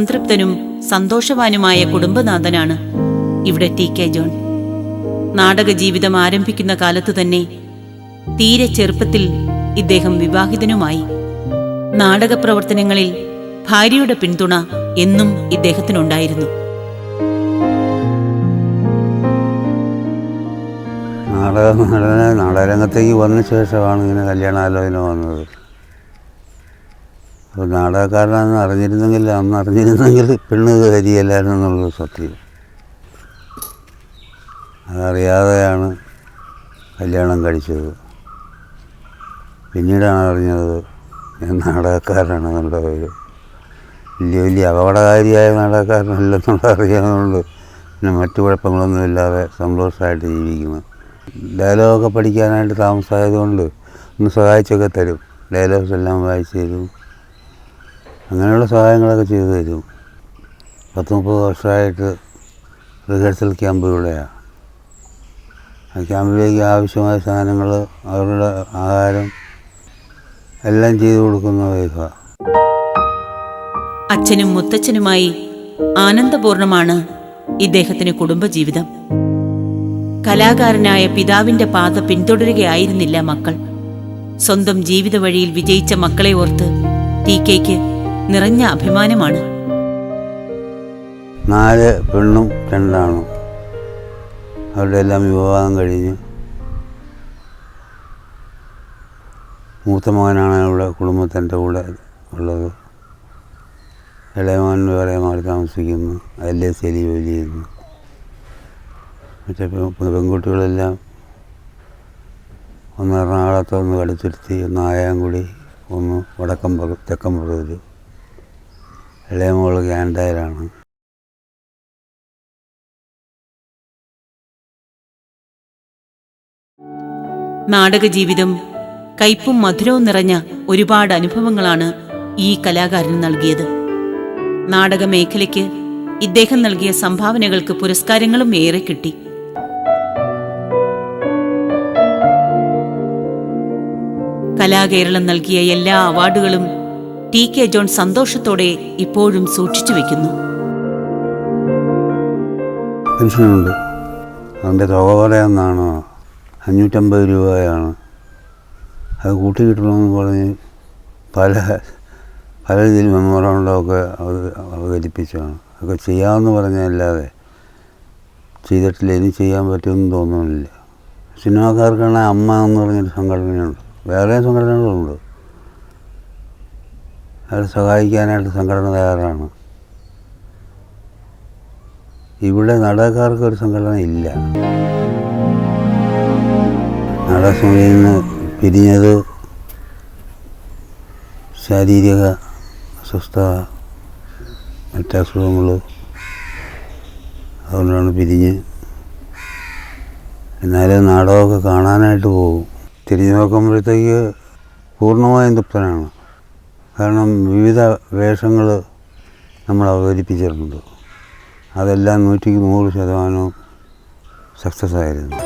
സംതൃപ്തനും സന്തോഷവാനുമായ കുടുംബനാഥനാണ് ഇവിടെ T K John. നാടക ജീവിതം ആരംഭിക്കുന്ന കാലത്തു തന്നെ തീരെ ചെറുപ്പത്തിൽ ഇദ്ദേഹം വിവാഹിതനുമായി. നാടക പ്രവർത്തനങ്ങളിൽ ഭാര്യയുടെ പിന്തുണ എന്നും ഇദ്ദേഹത്തിനുണ്ടായിരുന്നു. നാടക നാടകരംഗത്തേക്ക് വന്ന ശേഷമാണ് ഇങ്ങനെ കല്യാണാലോചന വന്നത്. നാടകക്കാരനാണെന്ന് അറിഞ്ഞിരുന്നെങ്കിൽ അന്ന് അറിഞ്ഞിരുന്നെങ്കിൽ പെണ്ണ് കരിയല്ലായിരുന്നു എന്നുള്ളത് സത്യം. അതറിയാതെയാണ് കല്യാണം കഴിച്ചത്. പിന്നീടാണ് അറിഞ്ഞത് ഞാൻ നാടകക്കാരനാണെന്നുള്ള ഒരു വലിയ വലിയ അപകടകാരിയായ നാടകക്കാരനല്ലെന്നുള്ള അറിയാവുന്നതുകൊണ്ട് പിന്നെ മറ്റു കുഴപ്പങ്ങളൊന്നുമില്ലാതെ സന്തോഷമായിട്ട് ജീവിക്കുന്നു. ഡയലോഗൊക്കെ പഠിക്കാനായിട്ട് താമസമായതുകൊണ്ട് ഒന്ന് സഹായിച്ചൊക്കെ തരും. ഡയലോഗ്സ് എല്ലാം വായിച്ചു തരും. അങ്ങനെയുള്ള സഹായങ്ങളൊക്കെ ചെയ്തു തരും. പത്ത് മുപ്പത് വർഷമായിട്ട് റിഹേഴ്സൽ ക്യാമ്പുകളുടെയാണ് ആ ക്യാമ്പിലേക്ക് ആവശ്യമായ സാധനങ്ങൾ അവരുടെ ആഹാരം എല്ലാം ചെയ്തു കൊടുക്കുന്ന വൈഫ. അച്ഛനും മുത്തച്ഛനുമായി ആനന്ദപൂർണമാണ് ഇദ്ദേഹത്തിന് കുടുംബജീവിതം. കലാകാരനായ പിതാവിന്റെ പാത പിന്തുടരുകയായിരുന്നില്ല മക്കൾ. സ്വന്തം ജീവിത വഴിയിൽ വിജയിച്ച മക്കളെ ഓർത്ത് ടി നിറഞ്ഞ അഭിമാനമാണ്. നാല് പെണ്ണും രണ്ടാണും. അവരുടെ എല്ലാം വിവാഹം കഴിഞ്ഞ് മൂത്ത മകനാണ് ഇവിടെ കുടുംബത്തിന്റെ കൂടെ ഉള്ളത്. ഇളയമോൻ വേറെ മാറി താമസിക്കുന്നു. അതിലെ ശരി ജോലി ചെയ്യുന്നു മറ്റേ പെൺകുട്ടികളെല്ലാം ഒന്ന് എറണാകുളത്ത് ഒന്ന് കടുത്തുരുത്തി ഒന്ന് ആയാങ്കുടി ഒന്ന് വടക്കം തെക്കം തെക്കമ്പുറൂർ ഇളയമോൾ ക്യാൻഡായിലാണ് നാടക ജീവിതം കയ്പും മധുരവും നിറഞ്ഞ ഒരുപാട് അനുഭവങ്ങളാണ് ഈ കലാകാരന് നൽകിയത്. നാടക മേഖലയ്ക്ക് ഇദ്ദേഹം നൽകിയ സംഭാവനകൾക്ക് പുരസ്കാരങ്ങളും ഏറെ കിട്ടി. കലാകേരളം നൽകിയ എല്ലാ അവാർഡുകളും ടി കെ ജോൺ സന്തോഷത്തോടെ ഇപ്പോഴും സൂക്ഷിച്ചു വെക്കുന്നു. പെൻഷനുണ്ട്. അതിന്റെ തുക പറയാമെന്നാണ് അഞ്ഞൂറ്റമ്പത് രൂപയാണ്. അത് കൂട്ടി കിട്ടണമെന്ന് പറഞ്ഞ് പല പല രീതിയിൽ മെമ്മോറാണ്ടമൊക്കെ അവർ അവതരിപ്പിച്ചതാണ്. അതൊക്കെ ചെയ്യാമെന്ന് പറഞ്ഞല്ലാതെ ചെയ്തിട്ടില്ല. ഇനി ചെയ്യാൻ പറ്റുമെന്ന് തോന്നുന്നില്ല. സിനിമാക്കാർക്കാണ് അമ്മ എന്ന് പറഞ്ഞൊരു സംഘടനയുണ്ട്. വേറെ സംഘടനകളുണ്ട്. അവരെ സഹായിക്കാനായിട്ട് സംഘടന തയ്യാറാണ്. ഇവിടെ നാടകക്കാർക്ക് ഒരു സംഘടന ഇല്ല. നാടകസമിതിയിൽ നിന്ന് പിരിഞ്ഞത് ശാരീരിക അസ്വസ്ഥത മറ്റസുഖങ്ങൾ അതുകൊണ്ടാണ് പിരിഞ്ഞ്. എന്നാലും നാടകമൊക്കെ കാണാനായിട്ട് പോകും. തിരിഞ്ഞു നോക്കുമ്പോഴത്തേക്ക് പൂർണമായും തൃപ്തനാണ്. കാരണം വിവിധ വേഷങ്ങൾ നമ്മൾ അവതരിപ്പിച്ചിട്ടുണ്ട്. അതെല്ലാം നൂറ്റിക്ക് നൂറ് ശതമാനവും സക്സസ് ആയിരുന്നു.